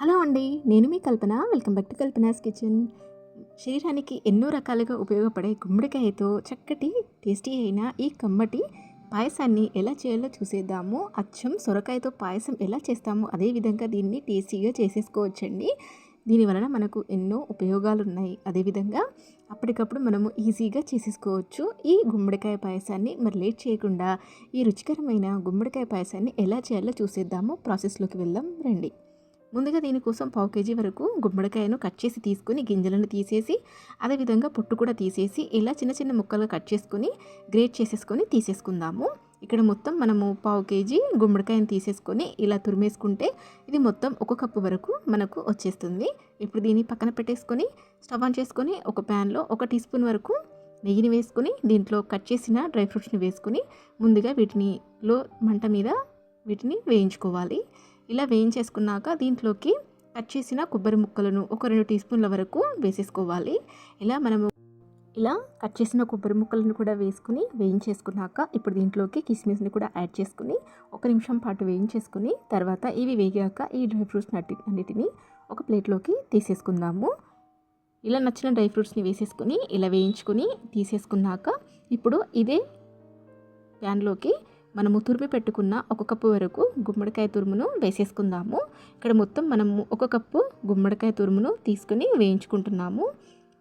Hello అండి నేను మీ Kalpana. Welcome back to Kalpana's kitchen. శరీరానికి ఎన్నో రకాలుగా ఉపయోగపడే గుమ్మడికాయతో చక్కటి టేస్టీ అయిన ఈ కమ్మటి పాయసాన్ని ఎలా చేయాలో చూసేద్దాము. అచ్చం సొరకాయతో పాయసం ఎలా చేస్తామో అదే విధంగా దీన్ని టేస్టీగా చేసేసుకోవచ్చండి. దీని వలన మనకు ఎన్నో ఉపయోగాలు ఉన్నాయి అదేవిధంగా అప్పటికప్పుడు మనము ఈజీగా చేసేసుకోవచ్చు. ఈ గుమ్మడికాయ పాయసాన్ని మరి లేట్ చేయకుండా ఈ రుచికరమైన గుమ్మడికాయ పాయసాన్ని ఎలా చేయాలో చూసేద్దాము. ప్రాసెస్లోకి వెళ్దాం రండి. ముందుగా దీనికోసం పావు కేజీ వరకు గుమ్మడికాయను కట్ చేసి తీసుకుని గింజలను తీసేసి అదేవిధంగా పొట్టు కూడా తీసేసి ఇలా చిన్న చిన్న ముక్కలుగా కట్ చేసుకొని గ్రేట్ చేసేసుకొని తీసేసుకుందాము. ఇక్కడ మొత్తం మనము పావు కేజీ గుమ్మడికాయను తీసేసుకొని ఇలా తురిమేసుకుంటే ఇది మొత్తం ఒక కప్పు వరకు మనకు వచ్చేస్తుంది. ఇప్పుడు దీన్ని పక్కన పెట్టేసుకొని స్టవ్ ఆన్ చేసుకొని ఒక ప్యాన్లో ఒక టీ స్పూన్ వరకు నెయ్యిని వేసుకొని దీంట్లో కట్ చేసిన డ్రై ఫ్రూట్స్ని వేసుకొని ముందుగా వీటిని లో మంట మీద వీటిని వేయించుకోవాలి. ఇలా వేయించేసుకున్నాక దీంట్లోకి కట్ చేసిన కొబ్బరి ముక్కలను ఒక రెండు టీ స్పూన్ల వరకు వేసేసుకోవాలి. ఇలా మనము ఇలా కట్ చేసిన కొబ్బరి ముక్కలను కూడా వేసుకుని వేయించేసుకున్నాక ఇప్పుడు దీంట్లోకి కిస్మిస్ని కూడా యాడ్ చేసుకుని ఒక నిమిషం పాటు వేయించేసుకుని తర్వాత ఇవి వేగాక ఈ డ్రై ఫ్రూట్స్ నటి అన్నిటిని ఒక ప్లేట్లోకి తీసేసుకుందాము. ఇలా నచ్చిన డ్రై ఫ్రూట్స్ని వేసేసుకుని ఇలా వేయించుకుని తీసేసుకున్నాక ఇప్పుడు ఇదే ప్యాన్లోకి మనము తురిమి పెట్టుకున్న ఒక కప్పు వరకు గుమ్మడికాయ తురుమును వేసేసుకుందాము. ఇక్కడ మొత్తం మనము ఒక కప్పు గుమ్మడికాయ తురుమును తీసుకుని వేయించుకుంటున్నాము.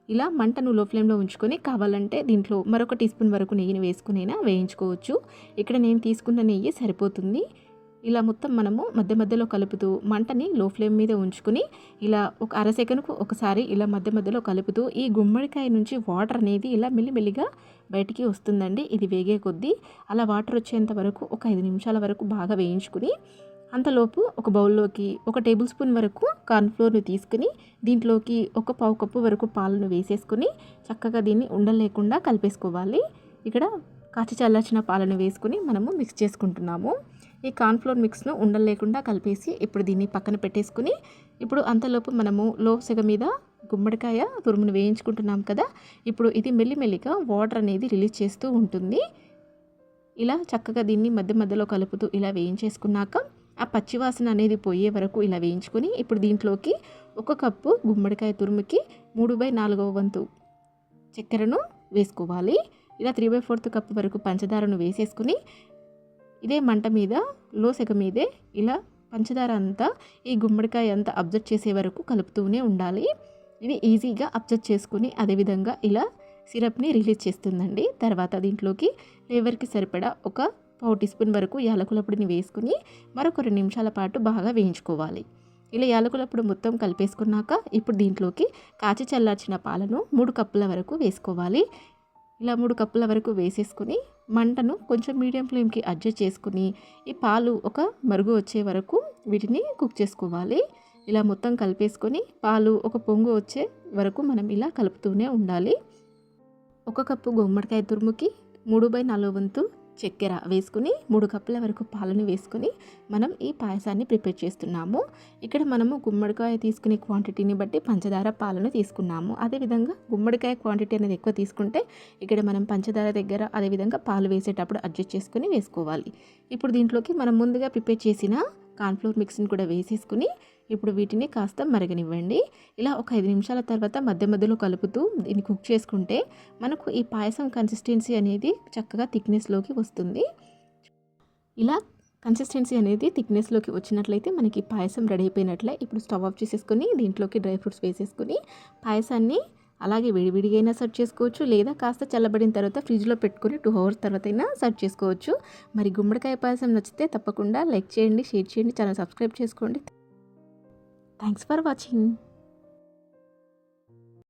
ఇలా మంటను లో ఫ్లేమ్లో ఉంచుకొని కావాలంటే దీంట్లో మరొక టీ స్పూన్ వరకు నెయ్యిని వేసుకునైనా వేయించుకోవచ్చు. ఇక్కడ నేను తీసుకున్న నెయ్యి సరిపోతుంది. ఇలా మొత్తం మనము మధ్య మధ్యలో కలుపుతూ మంటని లో ఫ్లేమ్ మీద ఉంచుకుని ఇలా ఒక అర సెకండ్కు ఒకసారి ఇలా మధ్య మధ్యలో కలుపుతూ ఈ గుమ్మడికాయ నుంచి వాటర్ అనేది ఇలా మెల్లిమెల్లిగా బయటికి వస్తుందండి. ఇది వేగే కొద్దీ అలా వాటర్ వచ్చేంత వరకు ఒక ఐదు నిమిషాల వరకు బాగా వేయించుకుని అంతలోపు ఒక బౌల్లోకి ఒక టేబుల్ స్పూన్ వరకు కార్న్ఫ్లోర్ని తీసుకుని దీంట్లోకి ఒక పావు కప్పు వరకు పాలను వేసేసుకుని చక్కగా దీన్ని ఉండలేకుండా కలిపేసుకోవాలి. ఇక్కడ కాచి చల్లార్చిన పాలను వేసుకుని మనము మిక్స్ చేసుకుంటున్నాము. ఈ కార్న్ఫ్లోర్ మిక్స్ను ఉండలేకుండా కలిపేసి ఇప్పుడు దీన్ని పక్కన పెట్టేసుకుని ఇప్పుడు అంతలోపు మనము లో సెగ మీద గుమ్మడికాయ తురుమును వేయించుకుంటున్నాం కదా ఇప్పుడు ఇది మెల్లిమెల్లిగా వాటర్ అనేది రిలీజ్ చేస్తూ ఉంటుంది. ఇలా చక్కగా దీన్ని మధ్య మధ్యలో కలుపుతూ ఇలా వేయించేసుకున్నాక ఆ పచ్చివాసన అనేది పోయే వరకు ఇలా వేయించుకొని ఇప్పుడు దీంట్లోకి ఒక కప్పు గుమ్మడికాయ తురుముకి మూడు బై నాలుగవ వంతు చక్కెరను వేసుకోవాలి. ఇలా త్రీ బై ఫోర్త్ కప్ వరకు పంచదారను వేసేసుకుని ఇదే మంట మీద లో సెగ మీదే ఇలా పంచదార అంతా ఈ గుమ్మడికాయ అంతా అబ్జర్వ్ చేసే వరకు కలుపుతూనే ఉండాలి. ఇది ఈజీగా అబ్జర్వ్ చేసుకుని అదేవిధంగా ఇలా సిరప్ని రిలీజ్ చేస్తుందండి. తర్వాత దీంట్లోకి ఫ్లేవర్కి సరిపడా ఒక పావు టీ స్పూన్ వరకు యాలకుల పొడిని వేసుకుని మరొక రెండు నిమిషాల పాటు బాగా వేయించుకోవాలి. ఇలా యాలకుల పొడి మొత్తం కలిపేసుకున్నాక ఇప్పుడు దీంట్లోకి కాచి చల్లార్చిన పాలను మూడు కప్పుల వరకు వేసుకోవాలి. ఇలా మూడు కప్పుల వరకు వేసేసుకుని మంటను కొంచెం మీడియం ఫ్లేమ్కి అడ్జస్ట్ చేసుకుని ఈ పాలు ఒక మరుగు వచ్చే వరకు వీటిని కుక్ చేసుకోవాలి. ఇలా మొత్తం కలిపేసుకొని పాలు ఒక పొంగు వచ్చే వరకు మనం ఇలా కలుపుతూనే ఉండాలి. ఒక కప్పు గుమ్మడికాయ తురుముకి మూడు బై నాలుగు వంతు చక్కెర వేసుకుని మూడు కప్పుల వరకు పాలను వేసుకుని మనం ఈ పాయసాన్ని ప్రిపేర్ చేస్తున్నాము. ఇక్కడ మనము గుమ్మడికాయ తీసుకునే క్వాంటిటీని బట్టి పంచదార పాలను తీసుకున్నాము. అదేవిధంగా గుమ్మడికాయ క్వాంటిటీ అనేది ఎక్కువ తీసుకుంటే ఇక్కడ మనం పంచదార దగ్గర అదేవిధంగా పాలు వేసేటప్పుడు అడ్జస్ట్ చేసుకుని వేసుకోవాలి. ఇప్పుడు దీంట్లోకి మనం ముందుగా ప్రిపేర్ చేసిన కార్న్ఫ్లోర్ మిక్స్ని కూడా వేసేసుకుని ఇప్పుడు వీటిని కాస్త మరగనివ్వండి. ఇలా ఒక ఐదు నిమిషాల తర్వాత మధ్య మధ్యలో కలుపుతూ దీన్ని కుక్ చేసుకుంటే మనకు ఈ పాయసం కన్సిస్టెన్సీ అనేది చక్కగా థిక్నెస్లోకి వస్తుంది. ఇలా కన్సిస్టెన్సీ అనేది థిక్నెస్లోకి వచ్చినట్లయితే మనకి పాయసం రెడీ అయిపోయినట్లే. ఇప్పుడు స్టవ్ ఆఫ్ చేసేసుకొని దీంట్లోకి డ్రై ఫ్రూట్స్ వేసేసుకుని పాయసాన్ని అలాగే విడివిడిగైనా అయినా సర్వ్ చేసుకోవచ్చు లేదా కాస్త చల్లబడిన తర్వాత ఫ్రిడ్జ్లో పెట్టుకొని టూ అవర్స్ తర్వాత అయినా సర్వ్ చేసుకోవచ్చు. మరి గుమ్మడికాయ పాయసం నచ్చితే తప్పకుండా లైక్ చేయండి షేర్ చేయండి ఛానల్ సబ్స్క్రైబ్ చేసుకోండి. Thanks for watching.